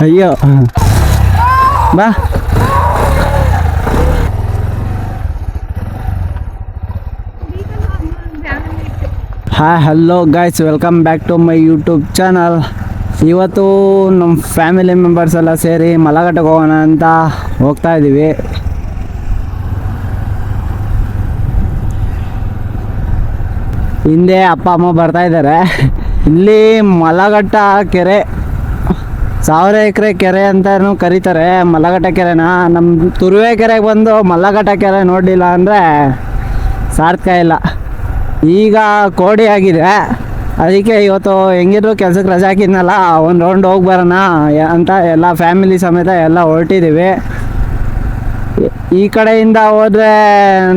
ಅಯ್ಯೋ ಬಾ hi hello guys welcome back to my YouTube channel ಇವತ್ತು ನಮ್ಮ ಫ್ಯಾಮಿಲಿ ಮೆಂಬರ್ಸ್ ಎಲ್ಲ ಸೇರಿ ಮಲಗಟ್ಟಕ್ಕೆ ಹೋಗೋಣ ಅಂತ ಹೋಗ್ತಾ ಇದ್ದೀವಿ ಹಿಂದೆ ಅಪ್ಪ, ಅಮ್ಮ ಬರ್ತಾ ಇದ್ದಾರೆ. ಇಲ್ಲಿ ಮಲಘಟ್ಟ ಕೆರೆ. ಸಾವಿರ ಎಕರೆ ಕೆರೆ ಅಂತಾನು ಕರೀತಾರೆ. ಮಲಘಟ್ಟ ಕೆರೆನ. ನಮ್ಮ ತುರುವೆ ಕೆರೆಗೆ ಬಂದು ಮಲ್ಲಘಟ್ಟ ಕೆರೆ ನೋಡಲಿಲ್ಲ ಅಂದರೆ ಸಾರ್ಥಕ ಇಲ್ಲ. ಈಗ ಕೋಡಿ ಆಗಿದೆ. ಅದಕ್ಕೆ ಇವತ್ತು ಹೆಂಗಿದ್ರು ಕೆಲ್ಸಕ್ಕೆ ರಜೆ ಹಾಕಿದ್ನಲ್ಲ, ಒಂದು ರೌಂಡ್ ಹೋಗಿ ಬರೋಣ ಅಂತ ಎಲ್ಲ ಫ್ಯಾಮಿಲಿ ಸಮೇತ ಎಲ್ಲ ಹೊರಟಿದ್ದೀವಿ ಈ ಕಡೆಯಿಂದ ಹೋದರೆ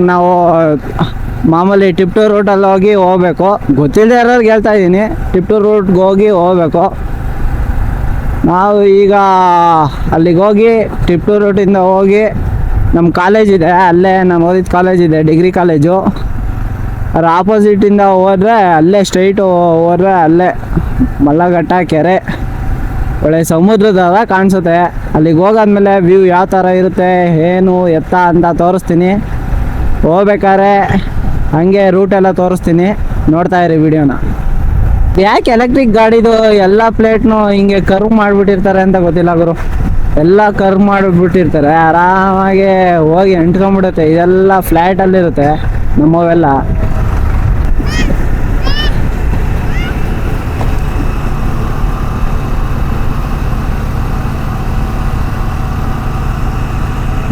ನಾವು ಮಾಮೂಲಿ ಟಿಪ್ಟೂ ರೂಟಲ್ಲಿ ಹೋಗಿ ಹೋಗ್ಬೇಕು. ಗೊತ್ತಿಲ್ಲದೆ ಇರೋರ್ಗೆ ಹೇಳ್ತಾ ಇದ್ದೀನಿ ಟಿಪ್ಟೂ ರೂಟ್ಗೆ ಹೋಗಿ ಹೋಗ್ಬೇಕು. ನಾವು ಈಗ ಅಲ್ಲಿಗೆ ಹೋಗಿ ಟಿಪ್ಟೂ ರೂಟಿಂದ ಹೋಗಿ ನಮ್ಮ ಕಾಲೇಜ್ ಇದೆ, ಅಲ್ಲೇ ನಾನು ಓದಿದ ಕಾಲೇಜ್ ಇದೆ ಡಿಗ್ರಿ ಕಾಲೇಜು ಅದ್ರ ಆಪೋಸಿಟಿಂದ ಹೋದ್ರೆ ಅಲ್ಲೇ ಸ್ಟ್ರೈಟು ಹೋದ್ರೆ ಅಲ್ಲೇ ಮಲ್ಲಘಟ್ಟ, ಕೆರೆ. ಒಳ್ಳೆ ಸಮುದ್ರದಾಗ ಕಾಣಿಸುತ್ತೆ. ಅಲ್ಲಿಗೆ ಹೋಗಾದ್ಮೇಲೆ ವ್ಯೂ ಯಾವ ಥರ ಇರುತ್ತೆ, ಏನು ಎತ್ತ ಅಂತ ತೋರಿಸ್ತೀನಿ. ಹೋಗ್ಬೇಕಾದ್ರೆ ಹಂಗೆ ಎಲ್ಲ ತೋರಿಸ್ತೀನಿ. ನೋಡ್ತಾ ಇರಿ ವಿಡಿಯೋನ ಯಾಕೆ ಎಲೆಕ್ಟ್ರಿಕ್ ಗಾಡಿದು ಎಲ್ಲ ಪ್ಲೇಟ್ನು ಹಿಂಗೆ ಕರ್ವ್ ಮಾಡಿಬಿಟ್ಟಿರ್ತಾರೆ ಅಂತ ಗೊತ್ತಿಲ್ಲ ಗುರು. ಎಲ್ಲ ಕರ್ವ್ ಮಾಡಿಬಿಟ್ಟಿರ್ತಾರೆ. ಆರಾಮಾಗಿ ಹೋಗಿ ಅಂಟ್ಕೊಂಡ್ಬಿಡುತ್ತೆ ಇದೆಲ್ಲ ಫ್ಲ್ಯಾಟಲ್ಲಿರುತ್ತೆ ನಮ್ಮವೆಲ್ಲ.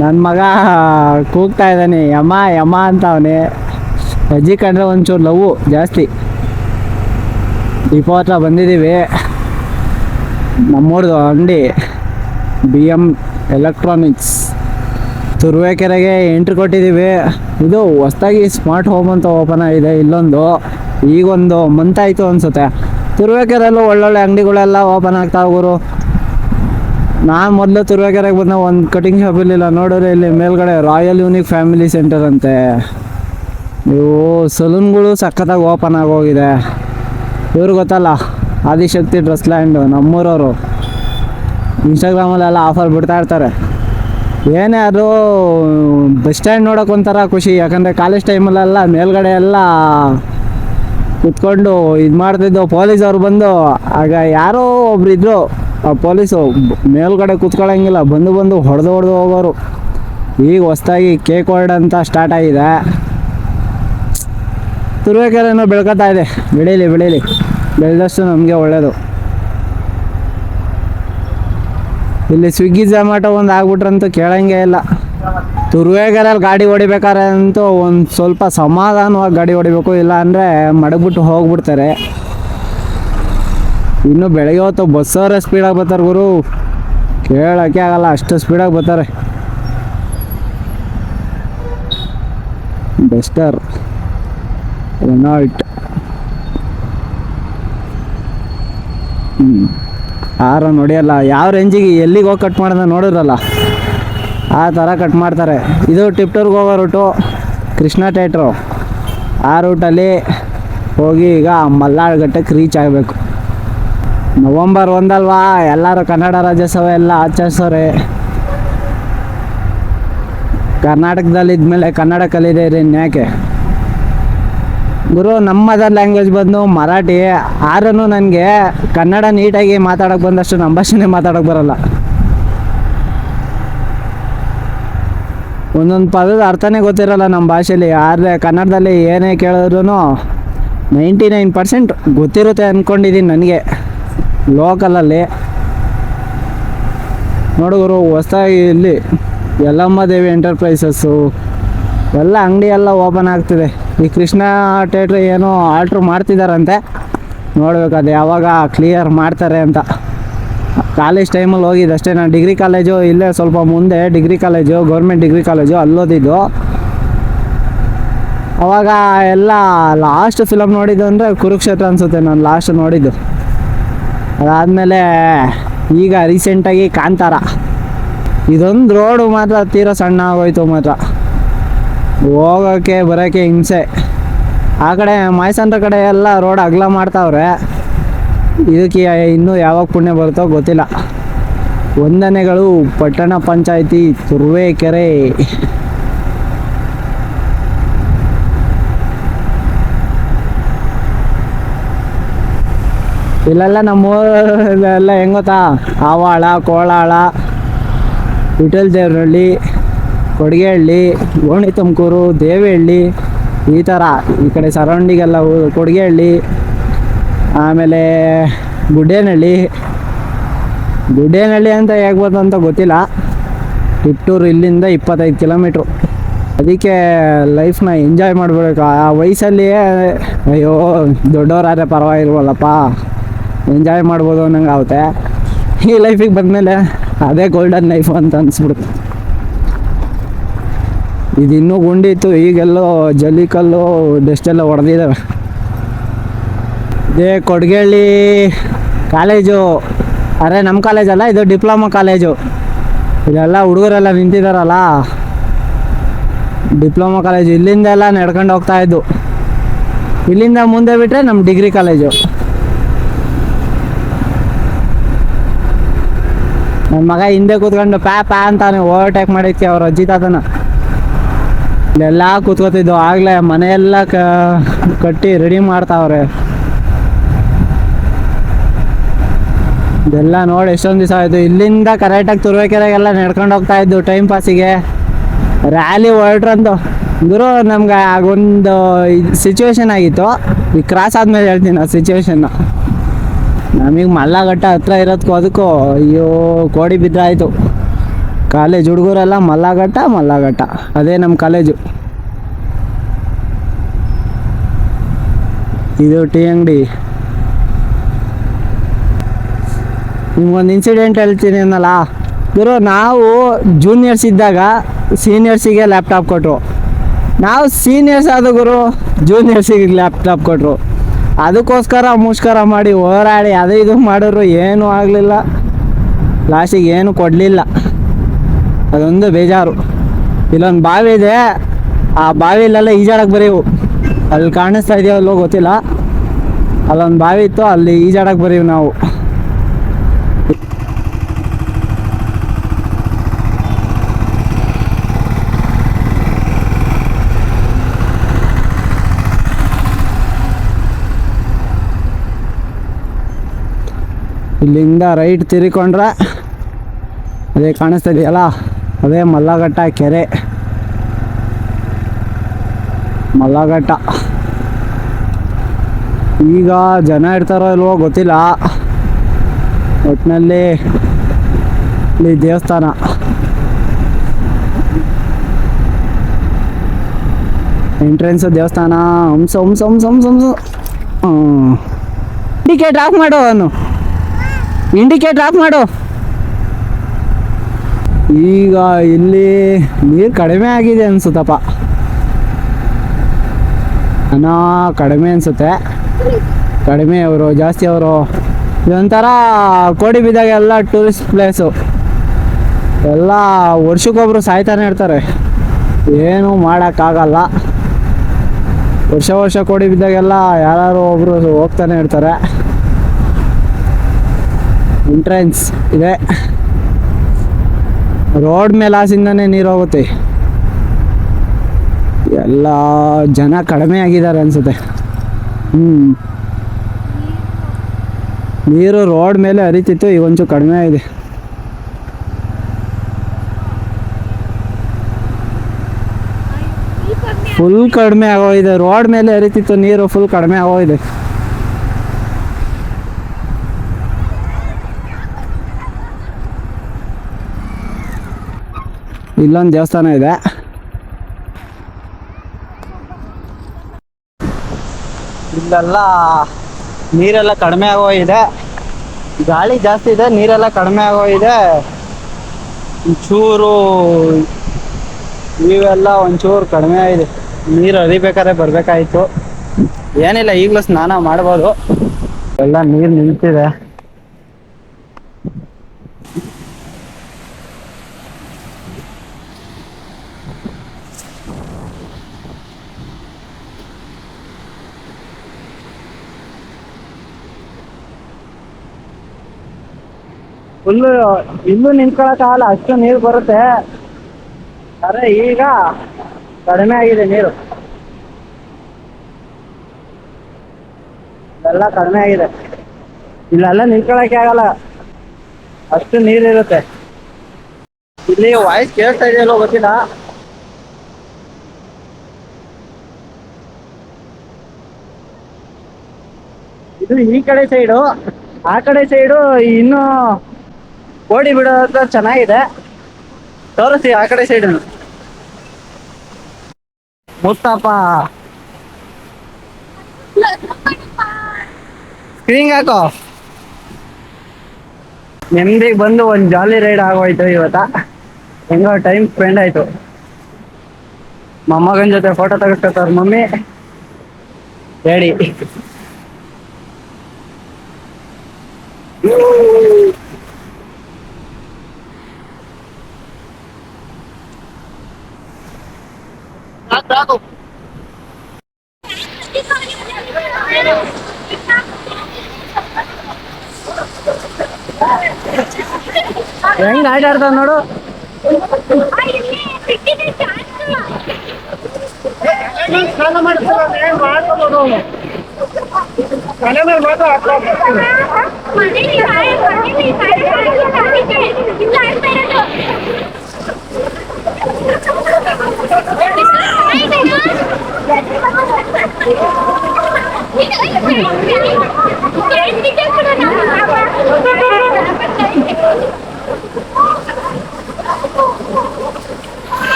ನನ್ನ ಮಗ ಕೂಗ್ತಾ ಇದ್ದಾನೆ. ಯಮ ಯಮ ಅಂತ ಅವನೇ. ಅಜ್ಜಿ ಕಂಡ್ರೆ ಒಂಚೂರು ಲವ್ ಜಾಸ್ತಿ. ದೀಪಾವತ್ರ ಹತ್ರ ಬಂದಿದ್ದೀವಿ. ನಮ್ಮೂರ್ದು ಅಂಗಡಿ ಬಿ ಎಂ ಎಲೆಕ್ಟ್ರಾನಿಕ್ಸ್ ತುರುವೇಕೆರೆಗೆ ಎಂಟ್ರಿ ಕೊಟ್ಟಿದ್ದೀವಿ. ಇದು ಹೊಸ್ದಾಗಿ ಸ್ಮಾರ್ಟ್ ಹೋಮ್ ಅಂತ ಓಪನ್ ಆಗಿದೆ ಇಲ್ಲೊಂದು. ಈಗೊಂದು ಮಂತ್ ಆಯಿತು ಅನಿಸುತ್ತೆ. ತುರುವೇಕೆರೆಯಲ್ಲೂ ಒಳ್ಳೊಳ್ಳೆ ಅಂಗಡಿಗಳೆಲ್ಲ ಓಪನ್ ಆಗ್ತಾ ಹೋಗೋರು ನಾನು ಮೊದಲು ತುರುವೇಕೆರೆಗೆ ಬಂದ, ಒಂದು ಕಟಿಂಗ್ ಶಾಪ್ ಇರಲಿಲ್ಲ. ನೋಡಿದ್ರೆ ಇಲ್ಲಿ ಮೇಲ್ಗಡೆ ರಾಯಲ್ ಯೂನಿಕ್ ಫ್ಯಾಮಿಲಿ ಸೆಂಟರ್ ಅಂತೆ. ಇವು ಸಲೂನ್ಗಳು ಸಖತ್ತಾಗಿ ಓಪನ್ ಆಗೋಗಿದೆ. ಇವ್ರು ಗೊತ್ತಲ್ಲ, ಆದಿಶಕ್ತಿ ಡ್ರೆಸ್ ಲ್ಯಾಂಡು ನಮ್ಮೂರವರು. ಇನ್ಸ್ಟಾಗ್ರಾಮಲ್ಲೆಲ್ಲ ಆಫರ್ ಬಿಡ್ತಾ ಇರ್ತಾರೆ. ಏನೇ ಅದು ಬಸ್ ಸ್ಟ್ಯಾಂಡ್ ನೋಡೋಕೆ ಒಂಥರ ಖುಷಿ, ಯಾಕಂದರೆ ಕಾಲೇಜ್ ಟೈಮಲ್ಲೆಲ್ಲ ಮೇಲ್ಗಡೆ ಎಲ್ಲ ಕುತ್ಕೊಂಡು ಇದು ಮಾಡ್ತಿದ್ದು ಪೊಲೀಸವ್ರು ಬಂದು. ಆಗ ಯಾರೋ ಒಬ್ರು ಇದ್ರು, ಆ ಪೊಲೀಸು ಮೇಲ್ಗಡೆ ಕುತ್ಕೊಳ್ಳೋಂಗಿಲ್ಲ ಬಂದು ಬಂದು ಹೊಡೆದು ಹೊಡೆದು ಹೋಗೋರು. ಈಗ ಹೊಸ್ದಾಗಿ ಕೇಕ್ ವರ್ಡ್ ಅಂತ ಸ್ಟಾರ್ಟ್ ಆಗಿದೆ. ತುರುವೇಕೆರೆನೂ ಬೆಳ್ಕೊತಾ ಇದೆ. ಬೆಳೀಲಿ ಬೆಳೀಲಿ ಬೆಳೆದಷ್ಟು ನಮಗೆ ಒಳ್ಳೆಯದು ಇಲ್ಲಿ ಸ್ವಿಗ್ಗಿ ಝೊಮ್ಯಾಟೊ ಒಂದು ಆಗ್ಬಿಟ್ರಂತೂ ಕೇಳಂಗೆ ಇಲ್ಲ. ತುರುವೇಕೆರೆಯಲ್ಲಿ ಗಾಡಿ ಹೊಡಿಬೇಕಾದ್ರೆ ಅಂತೂ ಒಂದು ಸ್ವಲ್ಪ ಸಮಾಧಾನವಾಗಿ ಗಾಡಿ ಹೊಡಿಬೇಕು ಇಲ್ಲ ಅಂದರೆ ಮಡಗ್ಬಿಟ್ಟು ಹೋಗ್ಬಿಡ್ತಾರೆ. ಇನ್ನು ಬೆಳಗ್ಗೆ ಹೊತ್ತು ಬಸ್ಸವರೇ ಸ್ಪೀಡಾಗಿ ಬರ್ತಾರೆ ಗುರು. ಕೇಳೋಕ್ಕೆ ಆಗಲ್ಲ, ಅಷ್ಟು ಸ್ಪೀಡಾಗಿ ಬರ್ತಾರೆ. ಬೆಸ್ಟರ್. ರೆನಾಲ್ಟ್ ಯಾರು ನೋಡಿಯಲ್ಲ ಯಾವ ರೇಂಜಿಗೆ ಎಲ್ಲಿಗೆ ಹೋಗಿ ಕಟ್ ಮಾಡೋದ ನೋಡಿದ್ರಲ್ಲ. ಆ ಥರ ಕಟ್ ಮಾಡ್ತಾರೆ. ಇದು ಟಿಪ್ಟೂರ್ಗೆ ಹೋಗೋ ರೂಟು ಕೃಷ್ಣ ಥಿಯೇಟ್ರು ಆ ರೂಟಲ್ಲಿ ಹೋಗಿ ಈಗ ಮಲ್ಲಾಳ್ಗಟ್ಟಕ್ಕೆ ರೀಚ್ ಆಗಬೇಕು. ನವಂಬರ್ ಒಂದಲ್ವಾ? ಎಲ್ಲರೂ ಕನ್ನಡ ರಾಜ್ಯೋತ್ಸವ ಎಲ್ಲ ಆಚರಿಸೋರೆ. ಕರ್ನಾಟಕದಲ್ಲಿ ಇದ್ಮೇಲೆ ಕನ್ನಡ ಕಲಿದೆ ರೀ ಇನ್ಯಾಕೆ? ಗುರು, ನಮ್ಮ ಮದರ್ ಲ್ಯಾಂಗ್ವೇಜ್ ಬಂದು ಮರಾಠಿ ಆದ್ರೂ ನನಗೆ ಕನ್ನಡ ನೀಟಾಗಿ ಮಾತಾಡೋಕೆ ಬಂದಷ್ಟು ನಮ್ಮ ಭಾಷೆನೇ ಮಾತಾಡೋಕೆ ಬರಲ್ಲ. ಒಂದೊಂದು ಪದದ ಅರ್ಥನೇ ಗೊತ್ತಿರಲ್ಲ ನಮ್ಮ ಭಾಷೆಯಲ್ಲಿ ಆದರೆ ಕನ್ನಡದಲ್ಲಿ ಏನೇ ಕೇಳಿದ್ರು ನೈಂಟಿ ನೈನ್ ಪರ್ಸೆಂಟ್ ಗೊತ್ತಿರುತ್ತೆ ಅಂದ್ಕೊಂಡಿದ್ದೀನಿ ನನಗೆ ಲೋಕಲಲ್ಲಿ ನೋಡುಗರು ಹೊಸದಾಗಿ ಇಲ್ಲಿ ಯಲ್ಲಮ್ಮ ದೇವಿ ಎಂಟರ್ಪ್ರೈಸಸ್ಸು ಎಲ್ಲ ಅಂಗಡಿ ಎಲ್ಲ ಓಪನ್ ಆಗ್ತಿದೆ. ಈ ಕೃಷ್ಣ ಥಿಯೇಟ್ರ್ ಏನೋ ಆಲ್ಟ್ರ್ ಮಾಡ್ತಿದ್ದಾರಂತೆ ನೋಡ್ಬೇಕು ಅದು ಯಾವಾಗ ಕ್ಲಿಯರ್ ಮಾಡ್ತಾರೆ ಅಂತ. ಕಾಲೇಜ್ ಟೈಮಲ್ಲಿ ಹೋಗಿದ್ದು ಅಷ್ಟೇ, ನಾನು ಡಿಗ್ರಿ ಕಾಲೇಜು ಇಲ್ಲೇ ಸ್ವಲ್ಪ ಮುಂದೆ degree college government degree college ಅಲ್ಲೋದಿದ್ದು ಅವಾಗ ಎಲ್ಲ ಲಾಸ್ಟ್ ಫಿಲಮ್ ನೋಡಿದ್ದು ಅಂದರೆ ಕುರುಕ್ಷೇತ್ರ ಅನಿಸುತ್ತೆ, ನಾನು ಲಾಸ್ಟ್ ನೋಡಿದ್ದು. ಅದಾದಮೇಲೆ ಈಗ ರೀಸೆಂಟಾಗಿ ಕಾಂತಾರ. ಇದೊಂದು ರೋಡು ಮಾತ್ರ ತೀರಾ ಸಣ್ಣ ಆಗೋಯ್ತು ಮಾತ್ರ. ಹೋಗೋಕ್ಕೆ ಬರೋಕ್ಕೆ ಹಿಂಸೆ. ಆ ಕಡೆ ಮೈಸಂದ್ರ ಕಡೆ ಎಲ್ಲ ರೋಡ್ ಅಗಲ ಮಾಡ್ತಾವ್ರೆ. ಇದಕ್ಕೆ ಇನ್ನೂ ಯಾವಾಗ ಪುಣ್ಯ ಬರುತ್ತೋ ಗೊತ್ತಿಲ್ಲ. ವಂದನೆಗಳು, ಪಟ್ಟಣ ಪಂಚಾಯಿತಿ, ತುರುವೇಕೆರೆ. ಇಲ್ಲೆಲ್ಲ ನಮ್ಮೂರಲ್ಲೆಲ್ಲ ಹೆಂಗ್ ಗೊತ್ತಾ? ಆವಾಳ ಕೋಳಾಳ ವಿಟಲ್ ದೇವರಹಳ್ಳಿ. ಕೊಡಿಗೆಹಳ್ಳಿ ಓಣಿ ತುಮಕೂರು ದೇವಹಳ್ಳಿ ಈ ಥರ ಈ ಕಡೆ ಸರೌಂಡಿಗೆಲ್ಲ ಕೊಡಿಗೆಹಳ್ಳಿ, ಆಮೇಲೆ ಗುಡ್ಡೇನಹಳ್ಳಿ. ಗುಡ್ಡೇನಹಳ್ಳಿ ಅಂತ ಹೇಗ್ಬೋದು ಅಂತ ಗೊತ್ತಿಲ್ಲ. ಟಿಪ್ಟೂರು ಇಲ್ಲಿಂದ ಇಪ್ಪತ್ತೈದು ಕಿಲೋಮೀಟ್ರು ಅದಕ್ಕೆ ಲೈಫ್ನ ಎಂಜಾಯ್ ಮಾಡಬೇಕು. ಆ ವಯಸ್ಸಲ್ಲಿಯೇ, ಅಯ್ಯೋ, ದೊಡ್ಡವರಾದ್ರೆ ಪರವಾಗಿಲ್ವಲ್ಲಪ್ಪ. ಎಂಜಾಯ್ ಮಾಡ್ಬೋದು ಅನ್ನಂಗೆ ಆಗುತ್ತೆ ಈ ಲೈಫಿಗೆ ಬಂದಮೇಲೆ ಅದೇ ಗೋಲ್ಡನ್ ಲೈಫ್ ಅಂತ ಅನ್ಸ್ಬಿಡುತ್ತೆ. ಇದು ಇನ್ನೂ ಗುಂಡಿತ್ತು, ಈಗೆಲ್ಲೋ ಜಲ್ಲಿಕಲ್ಲು ಡಸ್ಟೆಲ್ಲ ಹೊಡೆದಿದ್ದಾವೆ ಇದೇ ಕೊಡ್ಗೇಳಿ ಕಾಲೇಜು. ಅರೆ ನಮ್ಮ ಕಾಲೇಜಲ್ಲ ಇದು ಡಿಪ್ಲೊಮಾ ಕಾಲೇಜು. ಇಲ್ಲೆಲ್ಲ ಹುಡುಗರೆಲ್ಲ ನಿಂತಿದ್ದಾರಲ್ಲ ಡಿಪ್ಲೊಮಾ ಕಾಲೇಜು, ಇಲ್ಲಿಂದ ಎಲ್ಲ ನಡ್ಕೊಂಡು ಹೋಗ್ತಾ ಇದ್ದು. ಇಲ್ಲಿಂದ ಮುಂದೆ ಬಿಟ್ಟರೆ ನಮ್ಮ ಡಿಗ್ರಿ ಕಾಲೇಜು. ನನ್ನ ಮಗ ಹಿಂದೆ ಕೂತ್ಕೊಂಡು, ಪ್ಯಾ ಪ್ಯಾ ಅಂತಾನೆ ಓವರ್ಟೇಕ್ ಮಾಡಿದ್ಕೆ ಅವ್ರ ಅಜ್ಜಿ ತಾತನ. ಇಲ್ಲೆಲ್ಲ ಕೂತ್ಕೋತಿದ್ದೋ, ಆಗ್ಲೇ ಮನೆಯೆಲ್ಲ ಕಟ್ಟಿ ರೆಡಿ ಮಾಡ್ತಾವ್ರೆ. ಇದೆಲ್ಲ ನೋಡಿ ಎಷ್ಟೊಂದು ದಿವಸ ಆಯಿತು. ಇಲ್ಲಿಂದ ಕರೆಕ್ಟಾಗಿ ತುರುವೇಕೆರೆಗೆಲ್ಲ ನಡ್ಕೊಂಡು ಹೋಗ್ತಾ ಇದ್ದು ಟೈಮ್ ಪಾಸಿಗೆ ರ್ಯಾಲಿ ಹೊರಟ್ರಂದು ಗುರು, ನಮ್ಗೆ ಆಗೊಂದು ಸಿಚುವೇಶನ್ ಆಗಿತ್ತು. ಈ ಕ್ರಾಸ್ ಆದ್ಮೇಲೆ ಹೇಳ್ತೀನಿ ಆ ಸಿಚುವೇಶನ್ನ ನಮಗೆ ಮಲ್ಲಘಟ್ಟ ಹತ್ರ ಇರೋದಕ್ಕೂ ಅದಕ್ಕೂ ಅಯ್ಯೋ, ಕೋಡಿ ಬಿದ್ದಾಯಿತು ಕಾಲೇಜ್ ಹುಡುಗರೆಲ್ಲ ಮಲ್ಲಾಘಟ್ಟ ಮಲ್ಲಾಘಟ್ಟ. ಅದೇ ನಮ್ಮ ಕಾಲೇಜು. ಇದು ಟೀ ಅಂಗಡಿ ನಿಮ್ಗೊಂದು ಇನ್ಸಿಡೆಂಟ್ ಹೇಳ್ತೀನಿ ಅನ್ನಲ್ಲ? ಗುರು, ನಾವು ಜೂನಿಯರ್ಸ್ ಇದ್ದಾಗ ಸೀನಿಯರ್ಸಿಗೆ ಲ್ಯಾಪ್ಟಾಪ್ ಕೊಟ್ಟರು ನಾವು ಸೀನಿಯರ್ಸ್ ಆದ ಗುರು ಜೂನಿಯರ್ಸಿಗೆ ಲ್ಯಾಪ್ಟಾಪ್ ಕೊಟ್ಟರು ಅದಕ್ಕೋಸ್ಕರ ಮುಷ್ಕರ ಮಾಡಿ ಹೋರಾಡಿ, ಅದು ಇದು ಮಾಡಿದ್ರು ಏನೂ ಆಗಲಿಲ್ಲ. ಲಾಸ್ಟಿಗೆ ಏನು ಕೊಡಲಿಲ್ಲ. ಅದೊಂದು ಬೇಜಾರು. ಇಲ್ಲೊಂದು ಬಾವಿ ಇದೆ. ಆ ಬಾವಿಲೆಲ್ಲ ಈಜಾಡಕ್ಕೆ ಬರೀವು. ಅಲ್ಲಿ ಕಾಣಿಸ್ತಾ ಇದೆಯಲ್ಲೋ ಗೊತ್ತಿಲ್ಲ. ಅಲ್ಲೊಂದು ಬಾವಿ ಇತ್ತು, ಅಲ್ಲಿ ಈಜಾಡಕ್ಕೆ ಬರೀವು ನಾವು. ಇಲ್ಲಿಂದ ರೈಟ್ ತಿರ್ಕೊಂಡ್ರೆ, ಅದೇ ಕಾಣಿಸ್ತಾ ಇದೆಯಲ್ಲ? ಅದೇ ಮಲ್ಲಘಟ್ಟ ಕೆರೆ. ಮಲ್ಲಘಟ್ಟ. ಈಗ ಜನ ಇರ್ತಾರೋ ಇಲ್ವೋ ಗೊತ್ತಿಲ್ಲ. ಒಟ್ಟಿನಲ್ಲಿ ಇಲ್ಲಿ ದೇವಸ್ಥಾನ. ಎಂಟ್ರೆನ್ಸ್ ದೇವಸ್ಥಾನ. ಹಂಸ ಹಂಸ ಹಂಸ ಹಂಸ ಹಂಸ. ಇಂಡಿಕೇಟ್ ಆಫ್ ಮಾಡು ಅವನು. ಇಂಡಿಕೇಟ್ ಆಫ್ ಮಾಡು. ಈಗ ಇಲ್ಲಿ ನೀರು ಕಡಿಮೆ ಆಗಿದೆ ಅನ್ಸುತ್ತಪ್ಪ. ಹಣ ಕಡಿಮೆ ಅನ್ಸುತ್ತೆ. ಕಡಿಮೆ ಅವರು, ಜಾಸ್ತಿ ಅವರು. ಇದೊಂಥರ ಕೋಡಿ ಬಿದ್ದಾಗ ಎಲ್ಲ ಟೂರಿಸ್ಟ್ ಪ್ಲೇಸು ಎಲ್ಲ ವರ್ಷಕ್ಕೊಬ್ರು ಸಾಯ್ತಾನೆ ಇರ್ತಾರೆ. ಏನು ಮಾಡೋಕ್ಕಾಗಲ್ಲ ವರ್ಷ ವರ್ಷ ಕೋಡಿ ಬಿದ್ದಾಗೆಲ್ಲ ಯಾರು ಒಬ್ರು ಹೋಗ್ತಾನೆ ಇರ್ತಾರೆ. ಎಂಟ್ರೆನ್ಸ್ ಇದೆ. ರೋಡ್ ಮೇಲಾಸಿಂದನೇ ನೀರು ಹೋಗುತ್ತೆ. ಎಲ್ಲ ಜನ ಕಡಿಮೆ ಆಗಿದ್ದಾರೆ ಅನ್ಸುತ್ತೆ. ಹ್ಞೂ ನೀರು ರೋಡ್ ಮೇಲೆ ಹರಿತಿತ್ತು ಈಗ ಒಂಚೂರು ಕಡಿಮೆ ಆಗಿದೆ. ಫುಲ್ ಕಡಿಮೆ ಆಗೋಗಿದೆ. ರೋಡ್ ಮೇಲೆ ಹರಿತಿತ್ತು, ನೀರು ಫುಲ್ ಕಡಿಮೆ ಆಗೋಗಿದೆ. ಇಲ್ಲೊಂದು ದೇವಸ್ಥಾನ ಇದೆ. ಇಲ್ಲೆಲ್ಲ ನೀರೆಲ್ಲ ಕಡಿಮೆ ಆಗೋಗಿದೆ ಗಾಳಿ ಜಾಸ್ತಿ ಇದೆ, ನೀರೆಲ್ಲ ಕಡಿಮೆ ಆಗೋಗಿದೆ ಒಂಚೂರು ಇವೆಲ್ಲ ಒಂಚೂರು ಕಡಿಮೆ ಆಗಿದೆ. ನೀರು ಹರಿಬೇಕಾದ್ರೆ ಬರ್ಬೇಕಾಯ್ತು. ಏನಿಲ್ಲ, ಈಗಲೂ ಸ್ನಾನ ಮಾಡ್ಬೋದು. ಎಲ್ಲ ನೀರು ನಿಂತಿದೆ. ಫುಲ್ಲು ಇಲ್ಲೂ ನಿಂತ್ಕೊಳಕ್ಕಾಗಲ್ಲ, ಅಷ್ಟು ನೀರು ಬರುತ್ತೆ. ಅರೆ, ಈಗ ಕಡಿಮೆ ಆಗಿದೆ ನೀರು. ಎಲ್ಲ ಕಡಿಮೆ ಆಗಿದೆ. ಇಲ್ಲೆಲ್ಲ ನಿಂತ್ಕೊಳಕ್ಕೆ ಆಗಲ್ಲ. ಅಷ್ಟು ನೀರಿರುತ್ತೆ ಇಲ್ಲಿ ವಾಯ್ಸ್ ಕೇಳ್ತಾ ಇದೆಯಲ್ಲೋ ಗೊತ್ತಿಲ್ಲ. ಇದು ಈ ಕಡೆ ಸೈಡು ಆ ಕಡೆ ಸೈಡು ಇನ್ನು ಓಡಿ ಬಿಡೋದ ಚೆನ್ನಾಗಿದೆ. ತೋರಿಸಿ ಆ ಕಡೆ ಸೈಡ್ ಮುಸ್ತಾಪ ಸ್ಕ್ರೀನ್ ಹಾಕೋ. ನೆಮ್ಮದಿಗೆ ಬಂದು ಒಂದು ಜಾಲಿ ರೈಡ್ ಆಗೋಯ್ತು ಇವತ್ತ. ಹೆಂಗೋ ಟೈಮ್ ಸ್ಪೆಂಡ್ ಆಯ್ತು. ಮೊಮ್ಮಗನ ಜೊತೆ ಫೋಟೋ ತೆಗಿಸ್ಕೊತಾರ ಮಮ್ಮಿ. ಡ್ಯಾಡಿ ಹೆಂಗ್ ಆಟ ಆಡ್ತಾವ ನೋಡು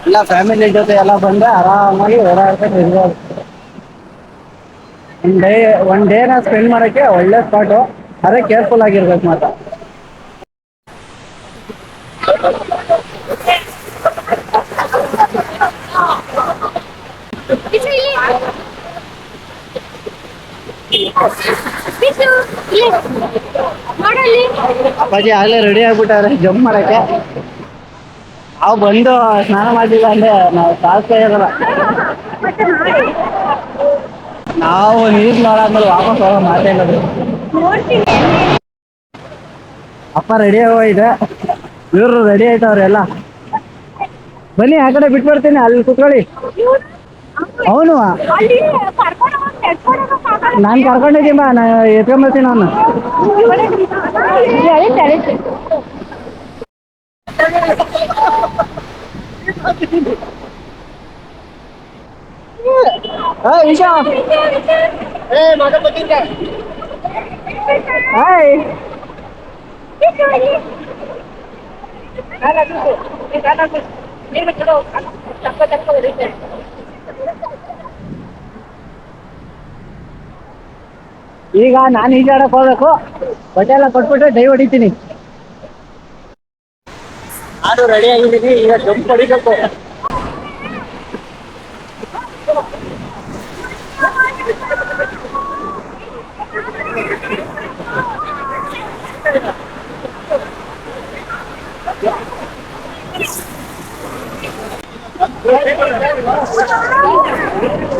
ಎಲ್ಲ ಫ್ಯಾಮಿಲಿ ಜೊತೆ ಎಲ್ಲ ಬಂದ್ರೆ ಆರಾಮಾಗಿ ಓಡಾಡ್ಕೊಂಡು ಇರ್ಬೋದು. ಒನ್ ಡೇ ಒನ್ ಡೇನ ಸ್ಪೆಂಡ್ ಮಾಡೋಕ್ಕೆ ಒಳ್ಳೆ ಸ್ಪಾಟು ಅದೇ ಕೇರ್ಫುಲ್ ಆಗಿರ್ಬೇಕು ಮಾತ್ರ. ಮಾಡಲ್ಲಿ ಆಗ್ಲೇ ರೆಡಿ ಆಗ್ಬಿಟ್ಟಾರೆ ಜಂಪ್ ಮಾಡಕ್ಕೆ. ಅವ್ ಬಂದು ಸ್ನಾನ ಮಾಡಿಲ್ಲ ಅಂದ್ರೆ ನಾವು ಸಾಧಿಸ್ತಾ ಇರಲ್ಲ. ನಾವು ನೀರ್ ನೋಡಾದ್ಮೇಲೆ ವಾಪಸ್ ಹೋಗೋ ಮಾತೇ ಅಪ್ಪ ರೆಡಿ ಆಗೋಯ್ದೆ ಇವರು ರೆಡಿ ಆಯ್ತವ್ರೆಲ್ಲ ಬನ್ನಿ, ಆ ಕಡೆ ಬಿಟ್ಬಿಡ್ತೀನಿ ಅಲ್ಲಿ ಕುತ್ಕೊಳ್ಳಿ. ಅವನು. ನಾನು ಕರ್ಕೊಂಡಿದ್ದೀನಿ ಬಾ ನಾನು ಎತ್ಕೊಂಬರ್ತೀನಿ ಅವನು. ಇಶಾ ಅದೇ ಏ ಈಶಾ ಹಾಯ್ ಈಗ ನಾನು ಈಜಾಡಕ್ ಹೋಗ್ಬೇಕು. ಬಟ್ಟೆ ಎಲ್ಲ ಕೊಟ್ಬಿಟ್ರೆ ಡೈ ಹೊಡಿತೀನಿ. ನಾನು ರೆಡಿ ಆಗಿದ್ದೀನಿ, ಈಗ ಜಂಪ್ ಹೊಡಿಬೇಕು.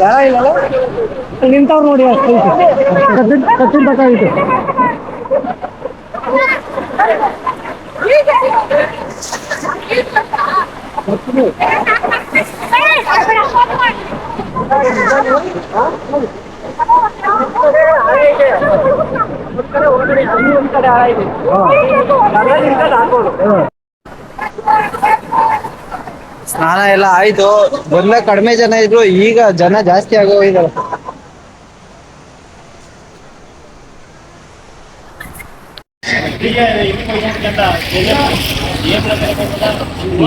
ಯಾರ ನಿಂತವ್ರು ನೋಡಿ ಅಷ್ಟು. ಕತ್ತಿನ ಕತ್ತಿನ ಬೇಕಾಗಿತ್ತು ಸ್ನಾನ ಎಲ್ಲ ಆಯ್ತು. ಮೊದ್ಲ ಕಡಿಮೆ ಜನ ಇದ್ರು, ಈಗ ಜನ ಜಾಸ್ತಿ ಆಗೋಗಿದ್ದಾರೆ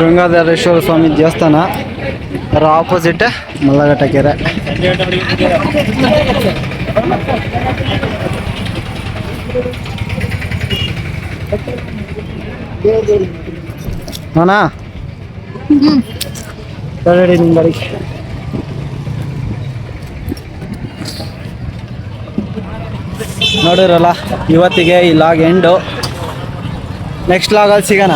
ಗಂಗಾಧರೇಶ್ವರ ಸ್ವಾಮಿ ದೇವಸ್ಥಾನ. ಅದರ ಆಪೋಸಿಟ್ ಮಲ್ಲಘಟ್ಟ ಕೆರೆ ನಾನಾ ರೆಡಿ ನಿಮ್ಮ ಗಾಡಿ ನೋಡಿರಲ್ಲ ಇವತ್ತಿಗೆ ಈ ಲಾಗ್ ಎಂಡು ನೆಕ್ಸ್ಟ್ ಲಾಗಲ್ಲಿ ಸಿಗೋಣ.